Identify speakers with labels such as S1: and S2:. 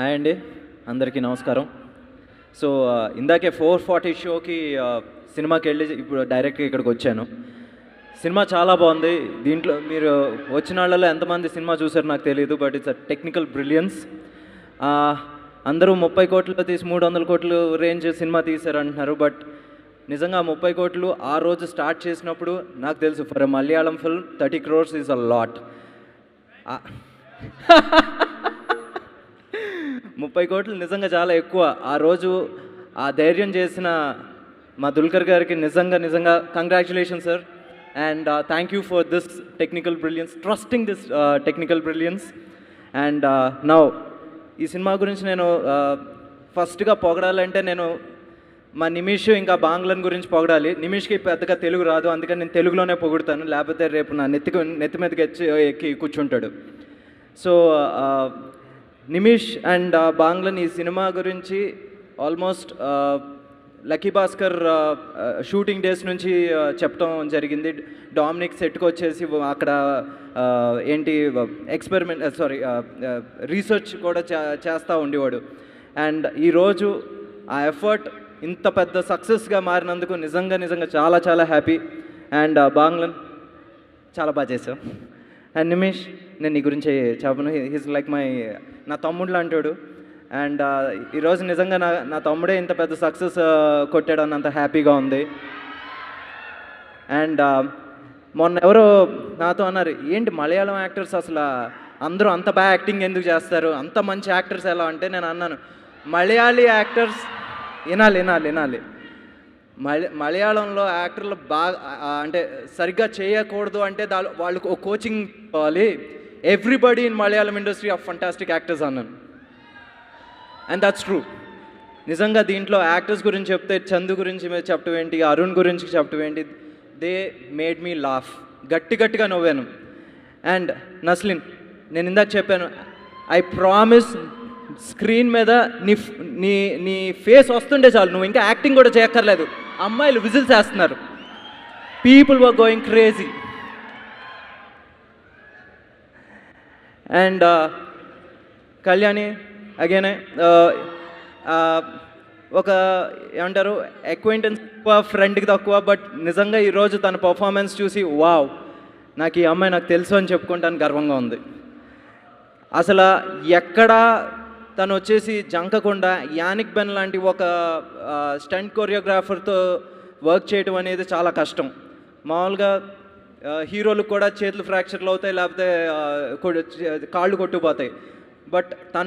S1: Hi అండి. అందరికీ నమస్కారం. సో ఇందాకే ఫోర్ ఫార్టీ షోకి సినిమాకి వెళ్ళి ఇప్పుడు డైరెక్ట్గా ఇక్కడికి వచ్చాను. సినిమా చాలా బాగుంది. దీంట్లో మీరు వచ్చిన వాళ్ళలో ఎంతమంది సినిమా చూసారో నాకు తెలియదు but it's a technical brilliance అందరూ ముప్పై కోట్లు తీసి మూడు వందల కోట్లు రేంజ్ సినిమా తీశారంటున్నారు బట్ నిజంగా ముప్పై కోట్లు ఆ రోజు స్టార్ట్ చేసినప్పుడు నాకు తెలుసు for Malayalam film thirty crores is a lot ముప్పై కోట్లు నిజంగా చాలా ఎక్కువ. ఆ రోజు ఆ ధైర్యం చేసిన మా దుల్కర్ గారికి నిజంగా నిజంగా congratulation sir and thank you for this technical brilliance trusting this technical brilliance and now ఈ సినిమా గురించి నేను uh, ఫస్ట్గా పొగడాలంటే నేను మా నిమిష్ ఇంకా బాంగ్లన్ గురించి పొగడాలి. నిమిష్కి పెద్దగా తెలుగు రాదు. అందుకని నేను తెలుగులోనే పొగుడతాను. లేకపోతే రేపు నా నెత్తికి నెత్తి మీదకి ఎక్కి కూర్చుంటాడు. So uh, Nimish and Banglan ఈ సినిమా గురించి almost lucky Bhaskar shooting days నుంచి చెప్పడం జరిగింది. డామినిక్ సెట్కి వచ్చేసి అక్కడ ఏంటి ఎక్స్పెరిమెంట్ సారీ రీసెర్చ్ కూడా చేస్తూ ఉండేవాడు. అండ్ ఈరోజు ఆ ఎఫర్ట్ ఇంత పెద్ద సక్సెస్గా మారినందుకు నిజంగా నిజంగా చాలా చాలా హ్యాపీ. అండ్ బాంగ్లన్ చాలా బాగా చేసావు అండ్ నిమిష్ నేను నీ గురించి చెప్పను. హీస్ లైక్ మై నా తమ్ముడు లాంటాడు. అండ్ uh, ఈరోజు నిజంగా నా నా తమ్ముడే ఇంత పెద్ద సక్సెస్ uh, కొట్టాడు అన్నంత హ్యాపీగా ఉంది. అండ్ uh, మొన్న ఎవరో నాతో అన్నారు ఏంటి మలయాళం యాక్టర్స్ అసలు అందరూ అంత బాగా యాక్టింగ్ ఎందుకు చేస్తారు? అంత మంచి యాక్టర్స్ ఎలా? అంటే నేను అన్నాను మలయాళీ యాక్టర్స్ వినాలి వినాలి వినాలి. మల మలయాళంలో యాక్టర్లు బాగా అంటే సరిగ్గా చేయకూడదు అంటే దా వాళ్ళకు ఒక కోచింగ్ పోవాలి everybody in Malayalam industry of fantastic actors అన్నాను అండ్ దట్స్ ట్రూ నిజంగా దీంట్లో యాక్టర్స్ గురించి చెప్తే చందు గురించి మీరు చెప్పడం ఏంటి అరుణ్ గురించి చెప్పడం ఏంటి దే మేడ్ మీ లాఫ్ గట్టి గట్టిగా నవ్వాను అండ్ నస్లిన్ నేను ఇందాక చెప్పాను ఐ ప్రామిస్ స్క్రీన్ మీద నీ నీ నీ ఫేస్ వస్తుండే చాలు నువ్వు ఇంకా యాక్టింగ్ కూడా చేయక్కర్లేదు అమ్మాయిలు విజిల్స్ వేస్తున్నారు people were going crazy and Kalyani again ఒక ఏమంటారు అక్వైంటెన్స్ తక్కువ ఫ్రెండ్కి తక్కువ బట్ నిజంగా ఈరోజు తన పర్ఫార్మెన్స్ చూసి వావ్ నాకు ఈ అమ్మాయి నాకు తెలుసు అని చెప్పుకుంటాను గర్వంగా ఉంది. అసలు ఎక్కడ తను వచ్చేసి జంకకుండా యానిక్ బెన్ లాంటి ఒక స్టంట్ కొరియోగ్రాఫర్తో వర్క్ చేయడం అనేది చాలా కష్టం. మామూలుగా హీరోలకు కూడా చేతులు ఫ్రాక్చర్లు అవుతాయి లేకపోతే కాళ్ళు కొట్టుకుపోతాయి. బట్ తన